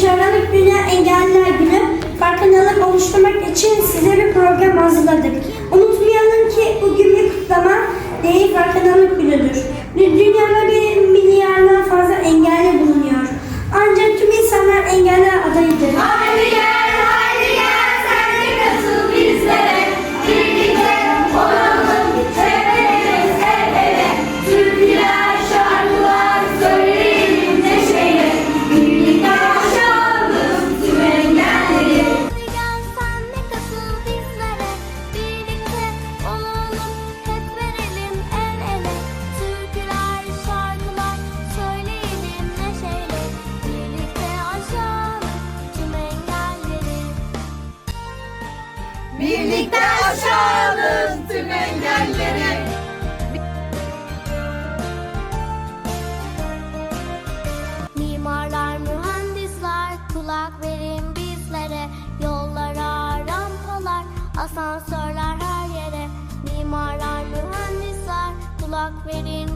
Çevrelik Dünya Engelliler Günü farkındalık oluşturmak için size bir program hazırladık. Unutmayalım ki bugün bir kutlama değil farkındalık günüdür. Dünyada bir milyardan fazla engelli bulunuyor. Ancak tüm insanlar engeller adayıdır. Harika! Birlikte aşalım tüm engelleri. Mimarlar, mühendisler kulak verin bizlere Yollara, rampalar, asansörler her yere Mimarlar, mühendisler kulak verin